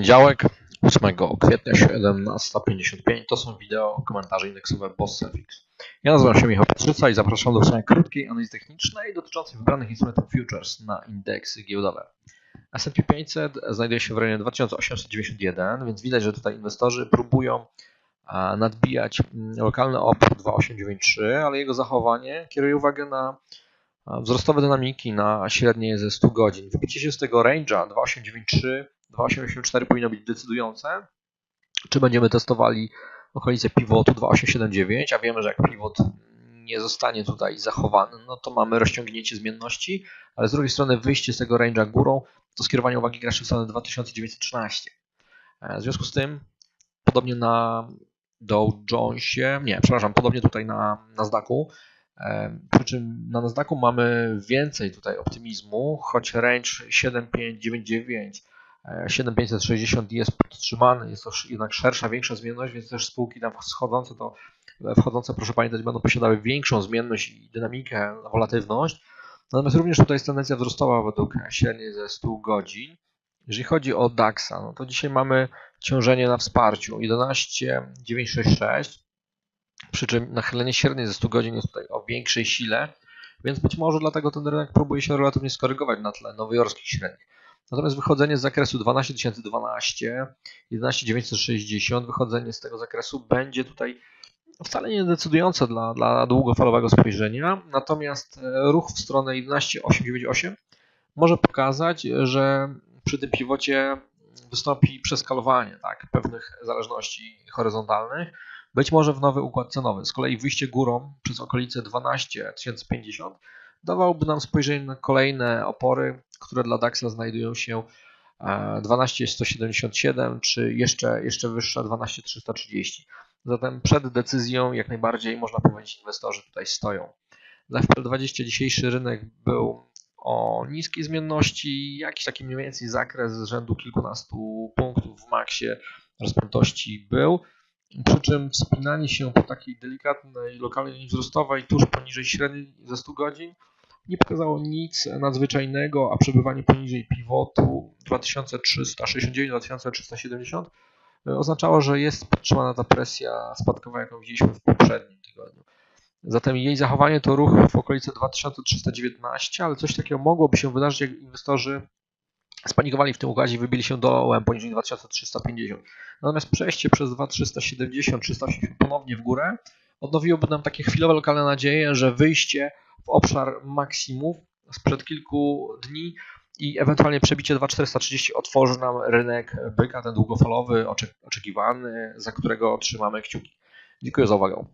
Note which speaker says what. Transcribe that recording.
Speaker 1: poniedziałek, 8 kwietnia 17.55. To są wideo, komentarze indeksowe BossFX. Ja nazywam się Michał Patrzyca i zapraszam do wysłuchania krótkiej analizy technicznej dotyczącej wybranych instrumentów futures na indeksy giełdowe. S&P 500 znajduje się w rejonie 2891, więc widać, że tutaj inwestorzy próbują nadbijać mm, lokalny opór 2893, ale jego zachowanie kieruje uwagę na wzrostowe dynamiki na średniej ze 100 godzin. Wybicie się z tego range'a 2893 2884 powinno być decydujące. Czy będziemy testowali okolice pivotu 2879, a wiemy, że jak pivot nie zostanie tutaj zachowany, no to mamy rozciągnięcie zmienności, ale z drugiej strony wyjście z tego range'a górą to skierowanie uwagi graczy w stronę 2913. E, W związku z tym, podobnie na Dow Jonesie, nie, przepraszam, podobnie tutaj na Nasdaqu, e, przy czym na Nasdaqu mamy więcej tutaj optymizmu, choć range 7599 7560 jest podtrzymany, jest to jednak szersza, większa zmienność, więc też spółki tam wschodzące to wchodzące, proszę pamiętać, będą posiadały większą zmienność i dynamikę, wolatywność. Natomiast również tutaj jest tendencja wzrostowa według średniej ze 100 godzin. Jeżeli chodzi o DAXa, no to dzisiaj mamy ciążenie na wsparciu 11966, przy czym nachylenie średniej ze 100 godzin jest tutaj o większej sile, więc być może dlatego ten rynek próbuje się relatywnie skorygować na tle nowojorskich średnich. Natomiast wychodzenie z zakresu 12012, 11960, wychodzenie z tego zakresu będzie tutaj wcale nie decydujące dla, dla długofalowego spojrzenia. Natomiast e, ruch w stronę 11898 może pokazać, że przy tym pivocie wystąpi przeskalowanie tak, pewnych zależności horyzontalnych, być może w nowy układ cenowy. Z kolei wyjście górą przez okolice 12050 dawałoby nam spojrzenie na kolejne opory, które dla DAXa znajdują się 12177 czy jeszcze, jeszcze wyższa 12330. Zatem przed decyzją jak najbardziej można powiedzieć inwestorzy tutaj stoją. Dla FPL20 dzisiejszy rynek był o niskiej zmienności, jakiś taki mniej więcej zakres z rzędu kilkunastu punktów w maksie rozpiętości był. Przy czym wspinanie się po takiej delikatnej lokalnej linii wzrostowej tuż poniżej średniej ze 100 godzin nie pokazało nic nadzwyczajnego, a przebywanie poniżej pivotu 2369-2370 oznaczało, że jest podtrzymana ta presja spadkowa, jaką widzieliśmy w poprzednim tygodniu. Zatem jej zachowanie to ruch w okolicy 2319, ale coś takiego mogłoby się wydarzyć, jak inwestorzy spanikowali w tym układzie i wybili się dołem poniżej 2350. Natomiast przejście przez 2370, 380 ponownie w górę odnowiłoby nam takie chwilowe lokalne nadzieje, że wyjście w obszar maksimów sprzed kilku dni i ewentualnie przebicie 2430 otworzy nam rynek byka, ten długofalowy, oczekiwany, za którego trzymamy kciuki. Dziękuję za uwagę.